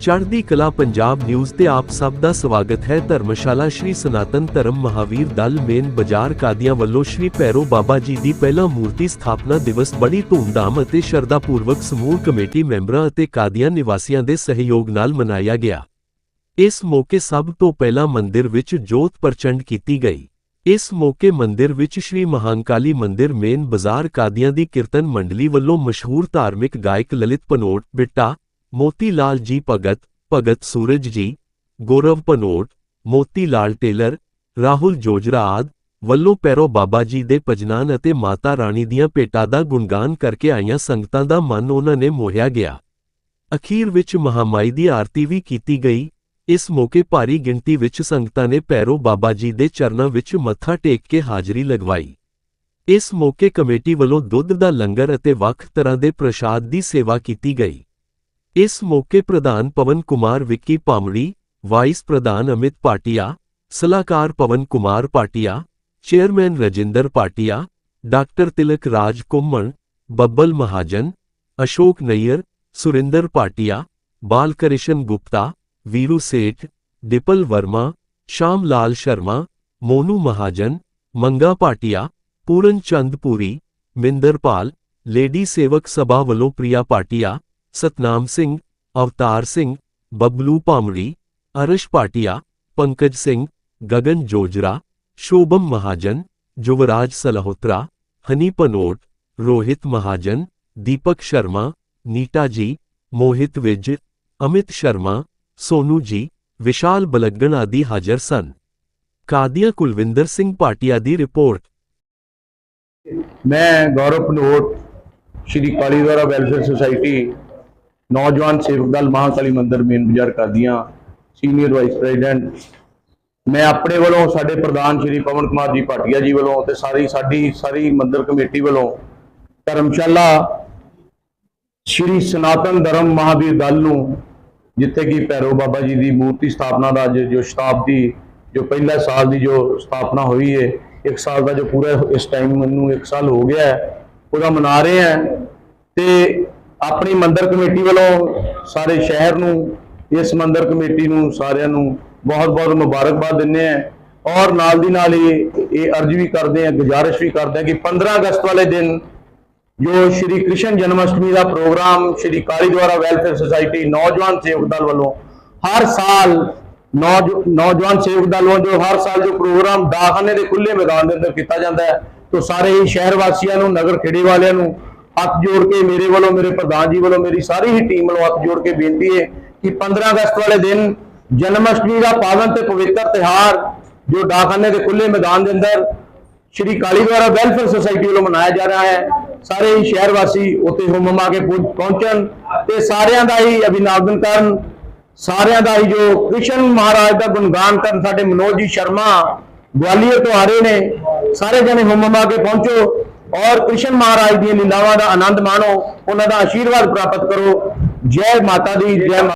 ਚੜ੍ਹਦੀ ਕਲਾ ਪੰਜਾਬ ਨਿਊਜ਼ ਤੇ ਆਪ ਸਭ ਦਾ ਸਵਾਗਤ ਹੈ। ਧਰਮਸ਼ਾਲਾ ਸ਼੍ਰੀ ਸਨਾਤਨ ਧਰਮ ਮਹਾਵੀਰ ਦਲ ਮੇਨ ਬਾਜ਼ਾਰ ਕਾਦੀਆਂ ਵੱਲੋਂ ਸ਼੍ਰੀ ਭੈਰੋ ਬਾਬਾ ਜੀ ਦੀ ਪਹਿਲਾ ਮੂਰਤੀ ਸਥਾਪਨਾ ਦਿਵਸ ਬੜੀ ਧੂਮਧਾਮ ਅਤੇ ਸ਼ਰਧਾਪੂਰਵਕ ਸਮੂਹ ਕਮੇਟੀ ਮੈਂਬਰਾਂ ਅਤੇ ਕਾਦੀਆਂ ਨਿਵਾਸੀਆਂ ਦੇ ਸਹਿਯੋਗ ਨਾਲ ਮਨਾਇਆ ਗਿਆ। ਇਸ ਮੌਕੇ ਸਭ ਤੋਂ ਪਹਿਲਾਂ ਮੰਦਿਰ ਵਿੱਚ ਜੋਤ ਪ੍ਰਚੰਡ ਕੀਤੀ ਗਈ। ਇਸ ਮੌਕੇ ਮੰਦਿਰ ਵਿੱਚ ਸ਼੍ਰੀ ਮਹਾਨਕਾਲੀ ਮੰਦਿਰ ਮੇਨ ਬਾਜ਼ਾਰ ਕਾਦੀਆਂ ਦੀ ਕੀਰਤਨ ਮੰਡਲੀ ਵੱਲੋਂ ਮਸ਼ਹੂਰ ਧਾਰਮਿਕ ਗਾਇਕ ਲਲਿਤ ਪਨੋਟ ਬਿੱਟਾ ਮੋਤੀ ਲਾਲ ਜੀ ਭਗਤ ਭਗਤ ਸੂਰਜ ਜੀ, ਗੌਰਵ ਪਨੋਟ ਮੋਤੀ ਲਾਲ ਟੇਲਰ, ਰਾਹੁਲ ਜੋਜਰਾ ਆਦ ਵੱਲੋਂ ਪੈਰੋ ਬਾਬਾ ਜੀ ਦੇ ਭਜਨਾਂ ਅਤੇ ਮਾਤਾ ਰਾਣੀ ਦੀਆਂ ਭੇਟਾਂ ਦਾ ਗੁਣਗਾਨ ਕਰਕੇ ਆਈਆਂ ਸੰਗਤਾਂ ਦਾ ਮਨ ਉਹਨਾਂ ਨੇ ਮੋਹਿਆ ਗਿਆ। ਅਖੀਰ ਵਿੱਚ ਮਹਾਮਾਈ ਦੀ ਆਰਤੀ ਵੀ ਕੀਤੀ ਗਈ। ਇਸ ਮੌਕੇ ਭਾਰੀ ਗਿਣਤੀ ਵਿੱਚ ਸੰਗਤਾਂ ਨੇ ਪੈਰੋ ਬਾਬਾ ਜੀ ਦੇ ਚਰਨਾਂ ਵਿੱਚ ਮੱਥਾ ਟੇਕ ਕੇ ਹਾਜ਼ਰੀ ਲਗਵਾਈ। ਇਸ ਮੌਕੇ ਕਮੇਟੀ ਵੱਲੋਂ ਦੁੱਧ ਦਾ ਲੰਗਰ ਅਤੇ ਵੱਖ ਤਰ੍ਹਾਂ ਦੇ ਪ੍ਰਸ਼ਾਦ ਦੀ ਸੇਵਾ ਕੀਤੀ ਗਈ। इस मौके प्रधान पवन कुमार विक्की पामड़ी, वाइस प्रधान अमित पाटिया, सलाहकार पवन कुमार पाटिया, चेयरमैन राजेंद्र पाटिया, डॉक्टर तिलक राज कुम्मण, बब्बल महाजन, अशोक नैयर, सुरेंद्र पाटिया बालकृष्ण गुप्ता, वीरू सेठ डिपल वर्मा श्याम लाल शर्मा, मोनू महाजन, मंगा पाटिया, पूरन चंद पुरी मिंदरपाल लेडी सेवक सभा वलोप्रिया पाटिया सतनाम सिंह, अवतार सिंह, बबलू पामड़ी, अरश पाटिया, पंकज सिंह, गगन जोजरा, शोभम महाजन, युवराज सलहोत्रा, हनी पनोट, रोहित महाजन, दीपक शर्मा नीटा जी, मोहित विज, अमित शर्मा, सोनू जी, विशाल बलगन आदि हाजिर सन। कादिया कुलविंदर सिंह पाटिया की रिपोर्ट। मैं गौरव पनोट, श्री कालीद्वारा वेलफेयर सोसाइटी ਨੌਜਵਾਨ ਸੇਵਕ ਦਲ ਮਹਾਕਾਲੀ ਮੰਦਿਰ ਮੇਨ ਬਾਜ਼ਾਰ ਕਰਦੀਆਂ ਸੀਨੀਅਰ ਵਾਈਸ ਪ੍ਰੈਜ਼ੀਡੈਂਟ। ਮੈਂ ਆਪਣੇ ਵੱਲੋਂ ਸਾਡੇ ਪ੍ਰਧਾਨ ਸ਼੍ਰੀ ਪਵਨ ਕੁਮਾਰ ਜੀ ਭਾਟੀਆ ਜੀ ਵੱਲੋਂ ਤੇ ਸਾਰੀ ਸਾਡੀ ਸਾਰੀ ਮੰਦਿਰ ਕਮੇਟੀ ਵੱਲੋਂ ਧਰਮਸ਼ਾਲਾ ਸ਼੍ਰੀ ਸਨਾਤਨ ਧਰਮ ਮਹਾਵੀਰ ਦਲ ਨੂੰ, ਜਿੱਥੇ ਕਿ ਭੈਰੋ ਬਾਬਾ ਜੀ ਦੀ ਮੂਰਤੀ ਸਥਾਪਨਾ ਦਾ ਅੱਜ ਜੋ ਸ਼ਤਾਬਦੀ, ਜੋ ਪਹਿਲਾ ਸਾਲ ਦੀ ਜੋ ਸਥਾਪਨਾ ਹੋਈ ਹੈ ਇੱਕ ਸਾਲ ਦਾ ਜੋ ਪੂਰਾ ਇਸ ਟਾਈਮ ਮੈਨੂੰ ਇੱਕ ਸਾਲ ਹੋ ਗਿਆ ਹੈ, ਉਹਦਾ ਮਨਾ ਰਹੇ ਹਾਂ। ਤੇ ਆਪਣੀ ਮੰਦਰ ਕਮੇਟੀ ਵੱਲੋਂ ਸਾਰੇ ਸ਼ਹਿਰ ਨੂੰ, ਇਸ ਮੰਦਰ ਕਮੇਟੀ ਨੂੰ ਸਾਰਿਆਂ ਨੂੰ ਬਹੁਤ-ਬਹੁਤ ਮੁਬਾਰਕਬਾਦ ਦਿੰਦੇ ਹਾਂ। ਔਰ ਨਾਲ ਦੀ ਨਾਲ ਇਹ ਇਹ ਅਰਜ਼ ਵੀ ਕਰਦੇ ਹਾਂ, ਗੁਜ਼ਾਰਿਸ਼ ਵੀ ਕਰਦੇ ਹਾਂ ਕਿ 15 ਅਗਸਤ ਵਾਲੇ ਦਿਨ ਜੋ ਸ਼੍ਰੀ ਕ੍ਰਿਸ਼ਨ ਜਨਮ ਅਸ਼ਟਮੀ ਦਾ ਪ੍ਰੋਗਰਾਮ ਸ਼੍ਰੀ ਕਾਲੀ ਦੁਆਰਾ ਵੈਲਫੇਅਰ ਸੁਸਾਇਟੀ ਨੌਜਵਾਨ ਸੇਵਕ ਦਲ ਵੱਲੋਂ ਹਰ ਸਾਲ ਨੌਜ- ਨੌਜਵਾਨ ਸੇਵਕ ਦਲ ਵੱਲੋਂ ਜੋ ਹਰ ਸਾਲ ਜੋ ਪ੍ਰੋਗਰਾਮ ਦਾਖਾਨੇ ਦੇ ਖੁੱਲੇ ਮੈਦਾਨ ਦੇ ਅੰਦਰ ਕੀਤਾ ਜਾਂਦਾ ਹੈ, ਤੋਂ ਸਾਰੇ ਹੀ ਸ਼ਹਿਰ ਵਾਸੀਆਂ ਨੂੰ, ਨਗਰ ਖੇੜੇ ਵਾਲਿਆਂ ਨੂੰ ਹੱਥ ਜੋੜ ਕੇ ਮੇਰੇ ਵੱਲੋਂ, ਮੇਰੇ ਪ੍ਰਧਾਨ ਜੀ ਵੱਲੋਂ, ਮੇਰੀ ਸਾਰੀ ਹੀ ਟੀਮ ਵੱਲੋਂ ਹੱਥ ਜੋੜ ਕੇ ਬੇਨਤੀ ਹੈ ਕਿ 15 ਅਗਸਤ ਵਾਲੇ ਦਿਨ ਜਨਮ ਅਸ਼ਟਮੀ ਦਾ ਪਾਵਨ ਤੇ ਪਵਿੱਤਰ ਤਿਹਾਰ ਜੋ ਡਾਖਾਨੇ ਦੇ ਖੁੱਲੇ ਮੈਦਾਨ ਦੇ ਅੰਦਰ ਸ਼੍ਰੀ ਕਾਲੀ ਦੁਆਰਾ ਵੈਲਫੇਅਰ ਸੁਸਾਇਟੀ ਵੱਲੋਂ ਮਨਾਇਆ ਜਾ ਰਿਹਾ ਹੈ, ਸਾਰੇ ਹੀ ਸ਼ਹਿਰ ਵਾਸੀ ਉੱਥੇ ਹੁਮਮਾ ਕੇ ਪਹੁੰ- ਪਹੁੰਚਣ ਤੇ ਸਾਰਿਆਂ ਦਾ ਹੀ ਅਭਿਨੰਦਨ ਕਰਨ, ਸਾਰਿਆਂ ਦਾ ਹੀ ਜੋ ਕ੍ਰਿਸ਼ਨ ਮਹਾਰਾਜ ਦਾ ਗੁਣਗਾਨ ਕਰਨ, ਸਾਡੇ ਮਨੋਜ ਜੀ ਸ਼ਰਮਾ, ਗਵਾਲੀਅਰ ਤੋਂ ਆ ਰਹੇ ਨੇ, ਸਾਰੇ ਜਣੇ ਹੁਮਮਾ ਕੇ ਪਹੁੰਚੋ। ਔਰ ਕ੍ਰਿਸ਼ਨ ਮਹਾਰਾਜ ਦੀਆਂ ਲੀਲਾਵਾਂ ਦਾ ਆਨੰਦ ਮਾਣੋ, ਉਹਨਾਂ ਦਾ ਆਸ਼ੀਰਵਾਦ ਪ੍ਰਾਪਤ ਕਰੋ। ਜੈ ਮਾਤਾ ਦੀ, ਜੈ ਮਾ-